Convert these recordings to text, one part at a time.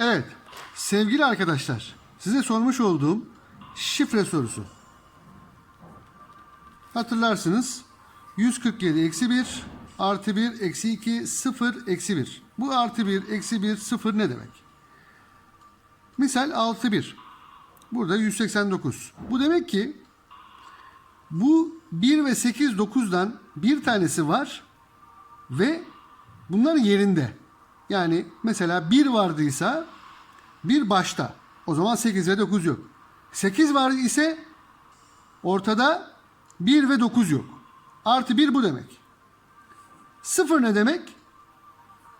Evet, sevgili arkadaşlar, size sormuş olduğum şifre sorusu. Hatırlarsınız, 147 eksi 1 artı 1 eksi 2 0 eksi 1. Bu artı 1 eksi 1 0 ne demek? Misal 6 1. Burada 189. Bu demek ki bu 1 ve 8 9'dan bir tanesi var ve bunların yerinde. Yani mesela 1 vardıysa bir başta. O zaman 8 ve 9 yok. 8 var ise ortada 1 ve 9 yok. Artı 1 bu demek. 0 ne demek?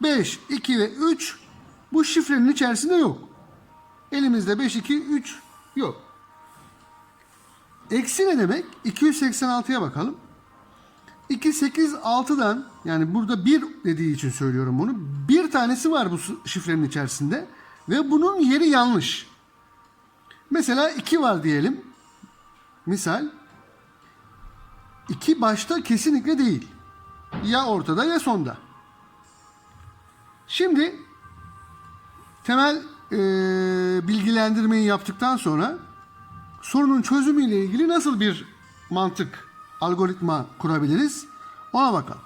5, 2 ve 3 bu şifrenin içerisinde yok. Elimizde 5, 2, 3 yok. Eksi ne demek? 286'ya bakalım. 2, 8, 6'dan yani burada 1 dediği için söylüyorum bunu. Bir tanesi var bu şifrenin içerisinde ve bunun yeri yanlış. Mesela 2 var diyelim. Misal 2 başta kesinlikle değil. Ya ortada ya sonda. Şimdi temel eee, bilgilendirmeyi yaptıktan sonra sorunun çözümüyle ilgili nasıl bir mantık, algoritma kurabiliriz? Ona bakalım.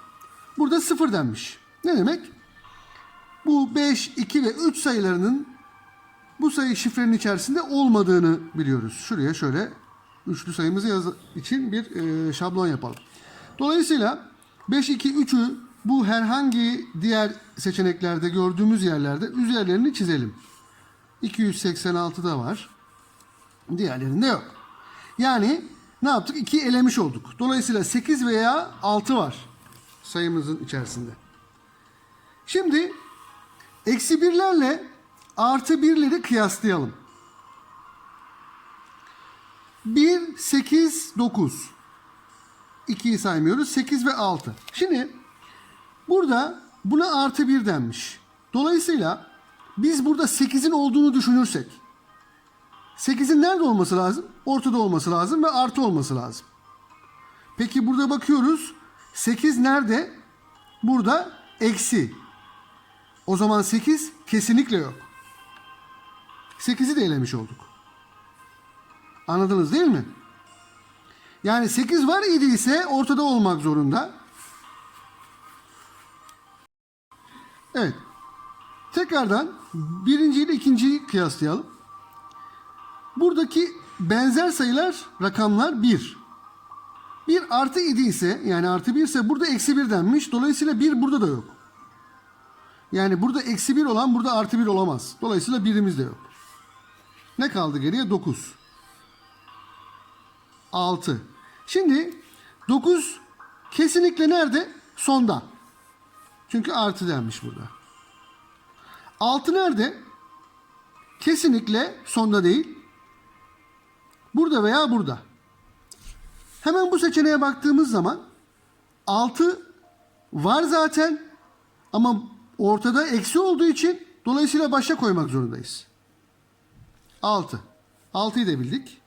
Burada sıfır denmiş. Ne demek? Bu 5, 2 ve 3 sayılarının bu sayı şifrenin içerisinde olmadığını biliyoruz. Şuraya şöyle üçlü sayımızı yaz için bir e, şablon yapalım. Dolayısıyla 5, 2, 3'ü bu herhangi diğer seçeneklerde gördüğümüz yerlerde üzerlerini çizelim. 286 da var. Diğerlerinde yok. Yani ne yaptık? 2 elemiş olduk. Dolayısıyla 8 veya 6 var sayımızın içerisinde. Şimdi eksi birlerle artı birleri kıyaslayalım. 1, 8, 9. 2'yi saymıyoruz. 8 ve 6. Şimdi burada buna artı 1 denmiş. Dolayısıyla biz burada 8'in olduğunu düşünürsek 8'in nerede olması lazım? Ortada olması lazım ve artı olması lazım. Peki burada bakıyoruz. 8 nerede? Burada eksi. O zaman 8 kesinlikle yok. 8'i de elemiş olduk. Anladınız değil mi? Yani 8 var idi ise ortada olmak zorunda. Evet. Tekrardan birinci ile ikinciyi kıyaslayalım. Buradaki benzer sayılar, rakamlar 1. 1 artı idi ise yani artı 1 ise burada eksi 1 denmiş. Dolayısıyla 1 burada da yok. Yani burada eksi 1 olan burada artı 1 olamaz. Dolayısıyla birimiz de yok. Ne kaldı geriye? 9. 6. Şimdi 9 kesinlikle nerede? Sonda. Çünkü artı denmiş burada. 6 nerede? Kesinlikle sonda değil. Burada veya burada. Hemen bu seçeneğe baktığımız zaman 6 var zaten ama ortada eksi olduğu için dolayısıyla başa koymak zorundayız. 6. 6'yı da bildik.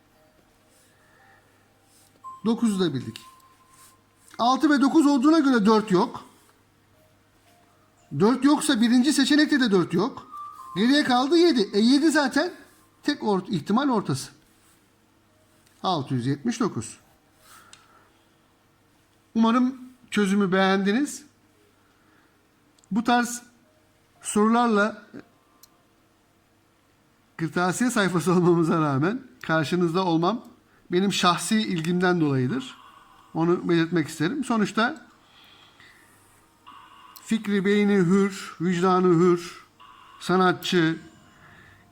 9'u da bildik. 6 ve 9 olduğuna göre 4 yok. 4 yoksa birinci seçenekte de 4 yok. Geriye kaldı 7. E 7 zaten tek or- ihtimal ortası. 679. Umarım çözümü beğendiniz. Bu tarz sorularla kırtasiye sayfası olmamıza rağmen karşınızda olmam benim şahsi ilgimden dolayıdır. Onu belirtmek isterim. Sonuçta fikri beyni hür, vicdanı hür, sanatçı,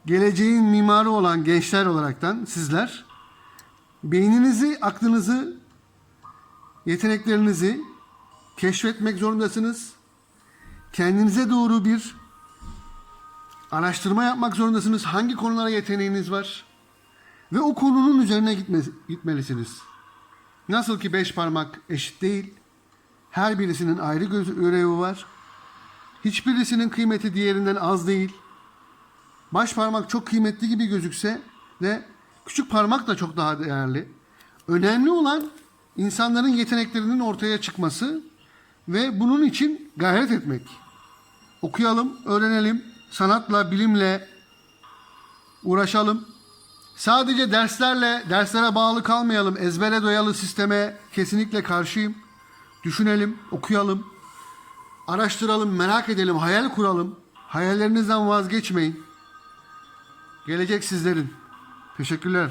geleceğin mimarı olan gençler olaraktan sizler beyninizi, aklınızı, yeteneklerinizi keşfetmek zorundasınız. Kendinize doğru bir araştırma yapmak zorundasınız. Hangi konulara yeteneğiniz var? Ve o konunun üzerine gitme, gitmelisiniz. Nasıl ki beş parmak eşit değil. Her birisinin ayrı görevi var. Hiçbirisinin kıymeti diğerinden az değil. Baş parmak çok kıymetli gibi gözükse de küçük parmak da çok daha değerli. Önemli olan insanların yeteneklerinin ortaya çıkması ve bunun için gayret etmek. Okuyalım, öğrenelim, sanatla, bilimle, uğraşalım. Sadece derslerle, derslere bağlı kalmayalım. Ezbere doyalı sisteme kesinlikle karşıyım. Düşünelim, okuyalım, araştıralım, merak edelim, hayal kuralım. Hayallerinizden vazgeçmeyin. Gelecek sizlerin. Teşekkürler.